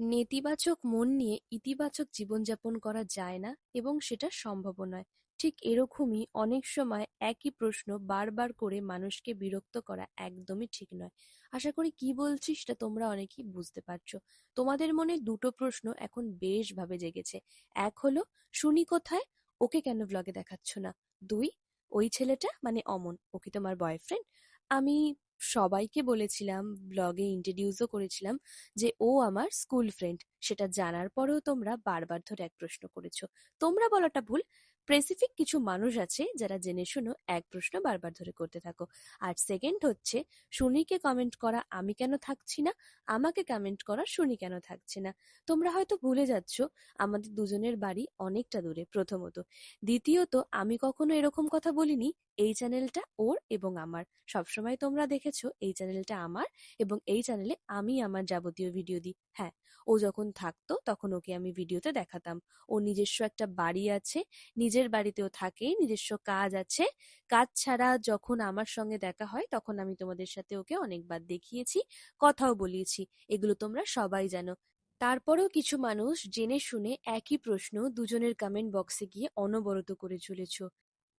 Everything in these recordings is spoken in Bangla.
নেতিবাচক মন নিয়ে ইতিবাচক জীবনযাপন করা যায় না এবং সেটা সম্ভবও নয়। ঠিক এরকমই অনেক সময় একই প্রশ্ন বারবার করে মানুষকে বিরক্ত করা একদমই ঠিক নয়। আশা করি কি বলছি সেটা তোমরা অনেকেই বুঝতে পারছ। তোমাদের মনে দুটো প্রশ্ন এখন বেশ ভাবে জেগেছে। এক হলো শুনি কোথায়? ওকে কেন ব্লগে দেখাচ্ছ না? দুই, ওই ছেলেটা মানে অমন ও কি তোমার বয়ফ্রেন্ড? আমি সবাইকে বলেছিলাম ব্লগে ইন্ট্রোডিউসও করেছিলাম যে, ও আমার স্কুল ফ্রেন্ড সেটা জানার পরেও তোমরা বারবার ধরে এক প্রশ্ন করেছ। তোমরা বলাটা ভুল স্পেসিফিক কিছু মানুষ আছে যারা জেনে শুনো এক প্রশ্ন বারবার ধরে করতে থাকো। আর সেকেন্ড হচ্ছে, শুনিকে কমেন্ট করা আমি কেন থাকছি না? আমাকে কমেন্ট করা শুনি কেন থাকছে না? তোমরা হয়তো ভুলে যাচ্ছ, আমাদের দুজনের বাড়ি অনেকটা দূরে প্রথমত। দ্বিতীয়ত, আমি কখনো এরকম কথা বলিনি, এই চ্যানেলটা ওর এবং আমার। সবসময় তোমরা দেখেছ, এই চ্যানেলটা আমার এবং এই চ্যানেলে আমি আমার যাবতীয় ভিডিও দিই। হ্যাঁ ও যখন থাকতো, তখন ওকে আমি ভিডিওতে দেখাতাম। ও নিজস্ব একটা বাড়ি আছে নিজের বাড়িতেও থাকে, নিজস্ব কাজ আছে। কাজ ছাড়া যখন আমার সঙ্গে দেখা হয়, তখন আমি তোমাদের সাথে ওকে অনেকবার দেখিয়েছি, কথাও বলিয়েছি, এগুলো তোমরা সবাই জানো। তারপরেও কিছু মানুষ জেনে শুনে একই প্রশ্ন দুজনের কমেন্ট বক্সে গিয়ে অনবরত করে চলেছ।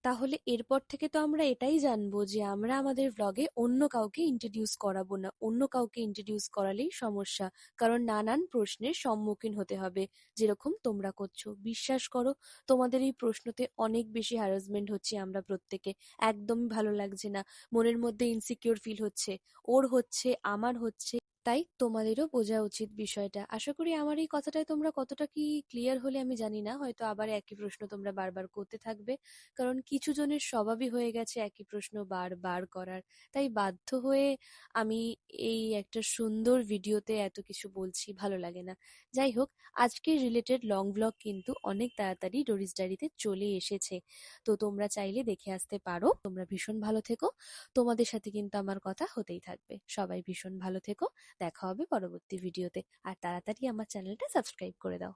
তাহলে এরপর থেকে তো আমরা এটাই জানব যে আমরা আমাদের ভ্লগে অন্য কাউকে ইন্ট্রোডিউস করাবো না, অন্য কাউকে ইন্ট্রোডিউস করালেই সমস্যা। কারণ নানান প্রশ্নের সম্মুখীন হতে হবে, যেরকম তোমরা করছ। বিশ্বাস করো, তোমাদের এই প্রশ্নতে অনেক বেশি হ্যারাসমেন্ট হচ্ছে আমরা প্রত্যেকে। একদমই ভালো লাগছে না। মনের মধ্যে ইনসিকিউর ফিল হচ্ছে। ওর হচ্ছে, আমার হচ্ছে। তাই তোমাদেরও বোঝা উচিত বিষয়টা। আশা করি আমার এই কথাটায় তোমরা কতটা কি ক্লিয়ার হলে আমি জানি না, হয়তো আবার একই প্রশ্ন তোমরা বারবার করতে থাকবে। কারণ কিছু জনের স্বভাবই হয়ে গেছে একই প্রশ্ন বারবার করার। তাই বাধ্য হয়ে আমি এই একটা সুন্দর ভিডিওতে এত কিছু বলছি, ভালো লাগে না। যাই হোক, আজকের রিলেটেড লং ব্লগ কিন্তু অনেক তাড়াতাড়ি ডোরিস ডায়েরিতে চলে এসেছে। তো তোমরা চাইলে দেখে আসতে পারো। তোমরা ভীষণ ভালো থেকো। তোমাদের সাথে কিন্তু আমার কথা হতেই থাকবে। সবাই ভীষণ ভালো থেকো। দেখা হবে পরবর্তী ভিডিওতে আর তাড়াতাড়ি আমার চ্যানেলটা সাবস্ক্রাইব করে দাও।